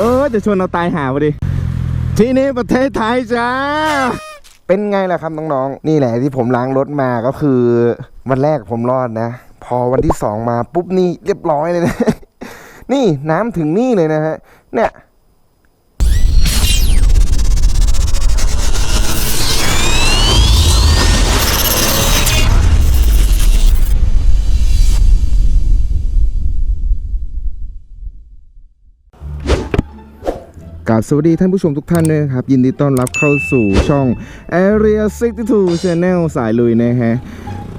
เออจะชวนเราตายหาพอดี ที่นี่ประเทศไทยจ้า เป็นไงล่ะครับน้องๆ นี่แหละที่ผมล้างรถมาก็คือ วันแรกผมรอดนะ พอวันที่สองมาปุ๊บนี่เรียบร้อยเลยนะ นี่น้ำถึงนี่เลยนะฮะ เนี่ย สวัสดีท่านผู้ชมทุกท่านด้วยนะครับ ยินดีต้อนรับเข้าสู่ช่อง Area 62 Channel สายลุยนะฮะ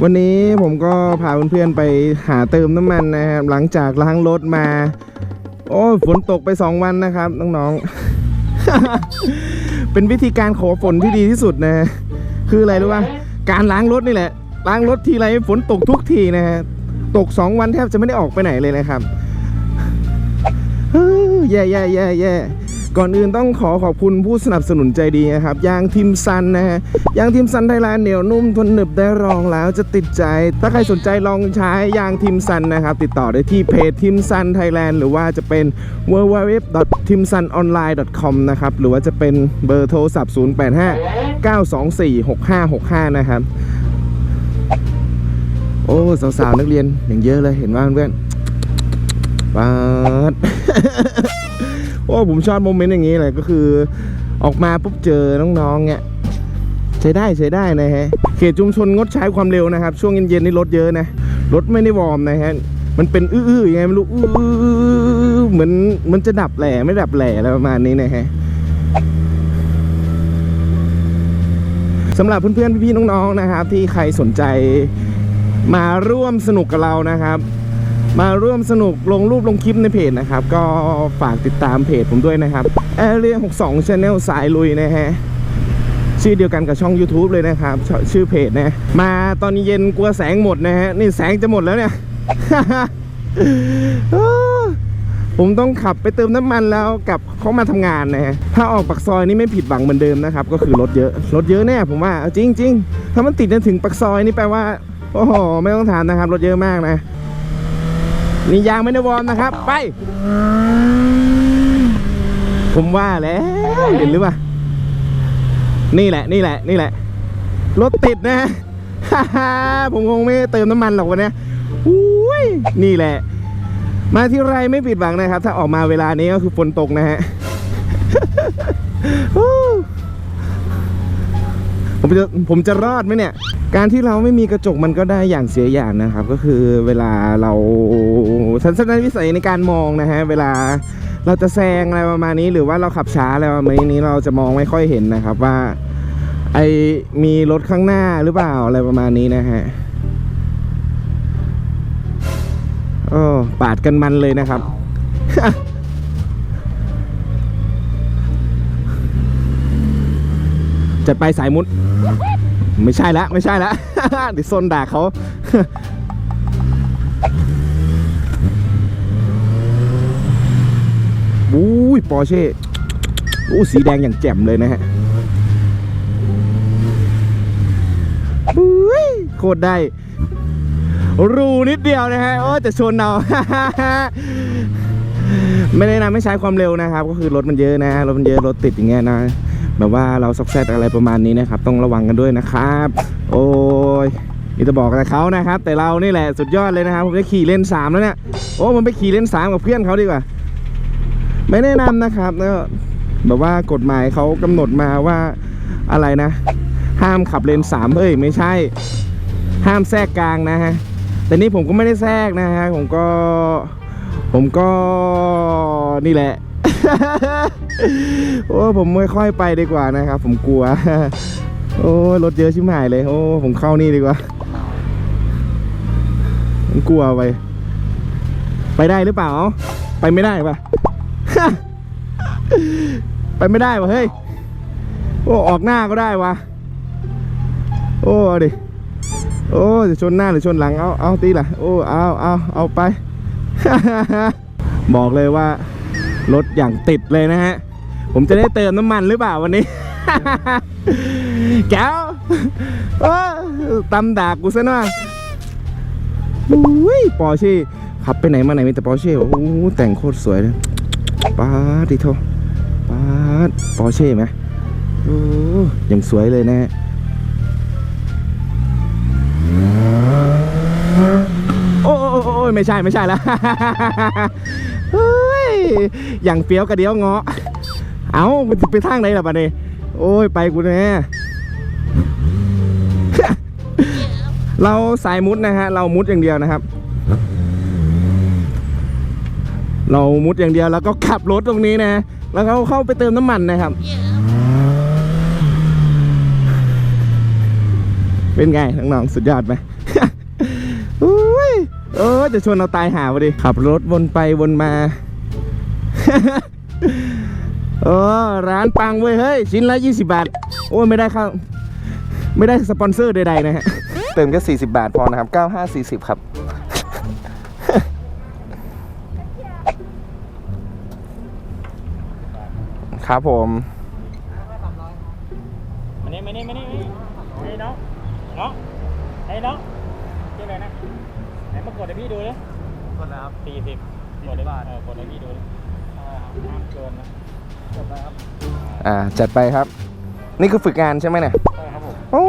วันนี้ผมก็พาเพื่อนๆไปหาเติมน้ำมันนะครับ หลังจากล้างรถมา โอ้ฝนตกไป 2 วันนะครับ น้องๆ เป็นวิธีการขอฝนที่ดีที่สุดนะคืออะไรรู้ป่ะการล้างรถนี่แหละ ล้างรถทีไรฝนตกทุกทีนะฮะตก 2 วันแทบจะไม่ได้ออกไปไหนเลยนะครับเฮ้ยแย่แย่แย่แย่ ก่อนอื่นต้องขอขอบคุณผู้สนับสนุนใจดีนะครับยางทิมซันนะฮะยางทิมซันไทยแลนด์เหนียวนุ่มทนหนึบได้รองแล้วจะติดใจ ถ้าใครสนใจลองใช้ยางทิมซันนะครับ ติดต่อได้ที่เพจทิมซันไทยแลนด์หรือว่าจะเป็น w w w t i m s u n o n l i n e c o m นะครับ หรือว่าจะเป็นเบอร์โทรศัพท์ 085 924 6565 นะครับ โอ้ สาวๆ นักเรียนอย่างเยอะเลยเห็นว่าเพื่อนๆปาด โอ้ผมชอบโมเมนต์อย่างนี้เลยก็คือ ออกมาปุ๊บเจอน้องๆเนี่ยใช้ได้ใช้ได้นะฮะ เขตชุมชนงดใช้ความเร็วนะครับ ช่วงเย็นๆนี่รถเยอะนะ รถไม่ได้วอร์มนะฮะ มันเป็นอื้อๆยังไงไม่รู้อื้อเหมือนมันจะดับแหล่ไม่ดับแหล่อะไรประมาณนี้นะฮะสำหรับเพื่อนๆพี่ๆน้องๆนะครับ ที่ใครสนใจมาร่วมสนุกกับเรานะครับ มาร่วมสนุกลงรูปลงคลิปในเพจนะครับ ก็ฝากติดตามเพจผมด้วยนะครับ Area 62 Channel สายลุยนะฮะชื่อเดียวกันกับช่อง YouTube เลยนะครับชชื่อเพจนะมาตอนเย็นกลัวแสงหมดนะฮะนี่แสงจะหมดแล้วเนี่ยผมต้องขับไปเติมน้ำมันแล้วกลับเข้ามาทำงานนะฮะถ้าออกปากซอยนี่ไม่ผิดหวังเหมือนเดิมนะครับ ก็คือรถเยอะรถเยอะแน่ผมว่าเอาจริงๆถ้ามันติดจนถึงปากซอยนี่แปลว่าโอ้โหไม่ต้องถามนะครับรถเยอะมากนะ นี่ยางไม่ได้วอร์มนะครับ ไป ผมว่าแล้วเห็นหรือเปล่า นี่แหละ นี่แหละ นี่แหละ รถติดนะผมคงไม่เติมน้ำมันหรอกวันเนี้ยอุ้ย นี่แหละ มาที่ไรไม่ผิดหวังนะครับ ถ้าออกมาเวลานี้ก็คือฝนตกนะฮะ ผมจะผมจะรอดไหมเนี่ย การที่เราไม่มีกระจกมันก็ได้อย่างเสียอย่างนะครับ ก็คือเวลาเราทัศนวิสัยในการมองนะฮะเวลาเราจะแซงอะไรประมาณนี้ หรือว่าเราขับช้าอะไรประมาณนี้เราจะมองไม่ค่อยเห็นนะครับว่า ไอมีรถข้างหน้าหรือเปล่าอะไรประมาณนี้นะฮะโอ้ปาดกันมันเลยนะครับจัดไปสายมุด ไม่ใช่และไม่ใช่และเดี๋ยวซนด่าเขาอุ้ยปอร์เช่อู้สีแดงอย่างแจ่มเลยนะฮะอุ้ยโคตรได้ รูนิดเดียวนะฮะโอ้จะชนเอาไม่ได้นะไม่ใช้ความเร็วนะครับ ก็คือรถมันเยอะนะรถมันเยอะรถติดอย่างเงี้ยนะ แบบว่าเราซอกแซดอะไรประมาณนี้นะครับ ต้องระวังกันด้วยนะครับ โอ้ยนี่จะบอกอะไรเขานะครับ แต่เรานี่แหละสุดยอดเลยนะครับผมจะขี่เลนสามแล้วเนี่ยโอ้ผมไปขี่เลนสามกับเพื่อนเขาดีกว่า ไม่แนะนำนะครับแล้วแบบว่ากฎหมายเขากำหนดมาว่าอะไรนะ ห้ามขับเลนสามเอ้ยไม่ใช่ ห้ามแทรกกลางนะฮะแต่นี่ผมก็ไม่ได้แทรกนะฮะผมก็ ผมก็นี่แหละ โอ้ผมไม่ค่อยไปดีกว่านะครับ ผมกลัว โอ้รถเยอะชิบหายเลย โอ้ผมเข้านี่ดีกว่า ผมกลัวไป ไปได้หรือเปล่า ไปไม่ได้ปะไปไม่ได้วะเฮ้ย โอ้ออกหน้าก็ได้วะโอ้ดิโอ้จะชนหน้าหรือชนหลังเอาเอาตีละโอ้เอาเอาเอาไป บอกเลยว่า รถอย่างติดเลยนะฮะ ผมจะได้เติมน้ำมันหรือเปล่าวันนี้ แก้วตำดากูซะหน่อยอุ้ยปอร์เช่ขับไปไหนมาไหนมีแต่ปอร์เช่โอ้โหแต่งโคตรสวยเลยป้าดิโทป้าดปอร์เช่ไหมโอ้ยังสวยเลยนะฮะโอ้ยไม่ใช่ไม่ใช่แล้ว อย่างเฟี้ยวกระเดียวเงาะ เอามันจะไปทางไหนล่ะบัดนี้ โอ้ย ไปกูแน่เราสายมุดนะฮะ เรามุดอย่างเดียวนะครับ เรามุดอย่างเดียวแล้วก็ขับรถตรงนี้นะ แล้วก็เข้าไปเติมน้ำมันนะครับ เป็นไงน้องๆสุดยอดไหมอุ้ยเออจะชวนเราตายหาพอดีขับรถวนไปวนมา เออร้านปังเว้ยเฮ้ย ชิ้นละ 20 บาท โอ้ยไม่ได้เข้าไม่ได้สปอนเซอร์ใดๆนะฮะ เติมแค่40 บาทพอนะครับ 95 40 ครับ ครับผมมานี่มานี่มานี่มานี่ไอ้น้องน้องไอ้น้องชื่ออะไรนะไหนมากดให้พี่ดูเลยกดแล้วครับสี่สิบกดให้เออกดให้พี่ดูเลยห้าม เกินนะกดแล้วครับอ่าจัดไปครับ นี่คือฝึกงานใช่ไหมเนี่ยใช่ครับผมโอ้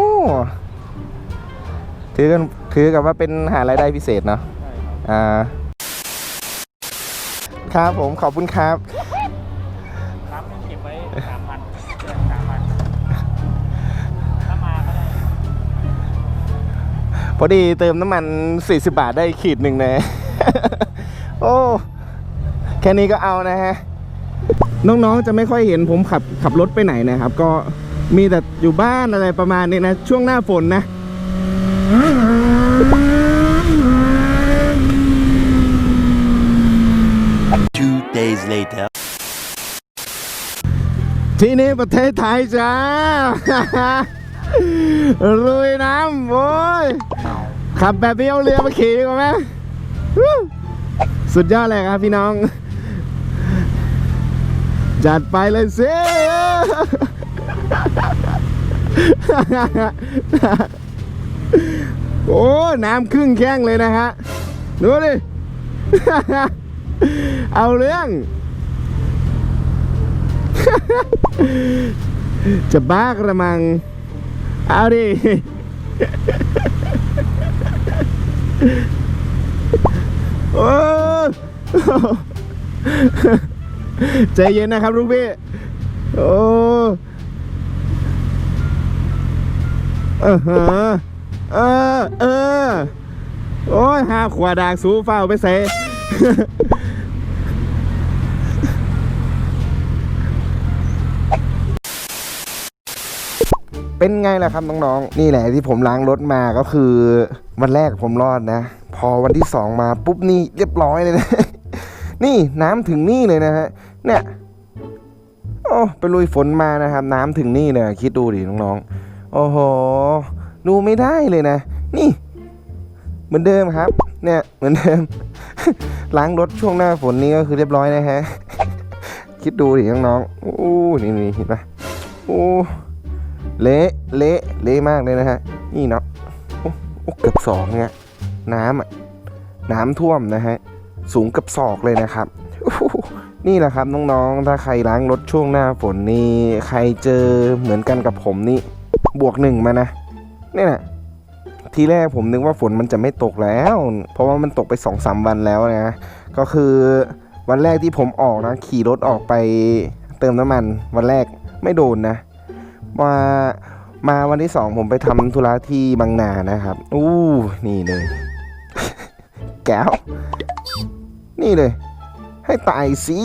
ถือกันถือกับว่าเป็นหารายได้พิเศษเนาะใช่ครับอ่าครับผมขอบคุณครับ น้ำนึงเก็บไว้สามพันสามพันถ้ามาก็ได้พอดีเติมน้ำมัน 40 บาทได้ขีดหนึ่งนะ โอ้ แค่นี้ก็เอานะฮะ น้องๆจะไม่ค่อยเห็นผมขับขับรถไปไหนนะครับ ก็มีแต่อยู่บ้านอะไรประมาณนี้นะ ช่วงหน้าฝนนะ Two days later. ที่นี่ประเทศไทยจ้าลุยน้ำโว้ยขับแบบนี้เอาเรือมาขี่ดีกว่าไหมวู้สุดยอดเลยครับพี่น้อง จัดไปเลยสิโอ้ น้ำครึ่งแข้งเลยนะฮะ ดูดิ เอาเรื่อง จะบ้ากระมัง เอาดิ โอ้ ใจเย็นนะครับลูกพี่ โอ้เออฮะเออเออ โอ้ยหาขวาดากสูเฝ้าไปใส่เป็นไงล่ะครับน้องๆ นี่แหละที่ผมล้างรถมาก็คือวันแรกผมรอดนะ พอวันที่สองมาปุ๊บนี่เรียบร้อยเลยนะ นี่น้ำถึงนี่เลยนะฮะ เนี่ยโอ้ไปลุยฝนมานะครับ น้ำถึงนี่เลยคิดดูดิน้องๆโอ้โหดูไม่ได้เลยนะ นี่ เหมือนเดิมครับ เนี่ยเหมือนเดิมล้างรถช่วงหน้าฝนนี่ก็คือเรียบร้อยนะฮะคิดดูดิน้องๆโอ้นี่นี่เห็นปะโอ้เละเละเละมากเลยนะฮะนี่เนาะโอ้เกือบสองเนี่ยน้ำอะน้ำท่วมนะฮะสูงเกือบศอกเลยนะครับ นี่แหละครับน้องๆ ถ้าใครล้างรถช่วงหน้าฝนนี่ใครเจอเหมือนกันกับผมนี่บวกหนึ่งมานะเนี่ยนะทีแรกผมนึกว่าฝนมันจะไม่ตกแล้ว เพราะว่ามันตกไปสองสามวันแล้วนะ ก็คือวันแรกที่ผมออกนะ ขี่รถออกไปเติมน้ำมัน วันแรกไม่โดนนะ มามาวันที่สองผมไปทำธุระที่บางนานะครับ อู้นี่เลย แก้ว นี่เลย ให้ตายสิ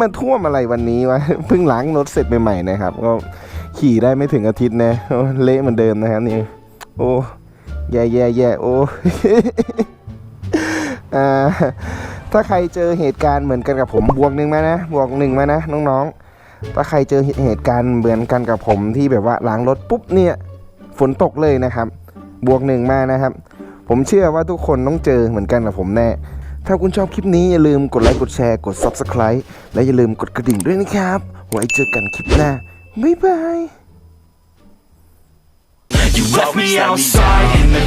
มันท่วมอะไรวันนี้วะเพิ่งล้างรถเสร็จใหม่ๆนะครับ ก็ขี่ได้ไม่ถึงอาทิตย์นะเละเหมือนเดิมนะครับนี่โอ้แย่แย่แย่โอ้อถ้าใครเจอเหตุการณ์เหมือนกันกับผมบวกหนึ่งมานะบวกหนึ่งมานะน้องๆ ถ้าใครเจอเหตุการณ์เหมือนกันกับผมที่แบบว่าล้างรถปุ๊บเนี่ย ฝนตกเลยนะครับ บวกหนึ่งมานะครับ ผมเชื่อว่าทุกคนต้องเจอเหมือนกันกับผมแน่ ถ้าคุณชอบคลิปนี้อย่าลืมกดไลค์กดแชร์กด Subscribe และอย่าลืมกดกระดิ่งด้วยนะครับ ไว้เจอกันคลิปหน้า บ๊ายบาย You left me outside in the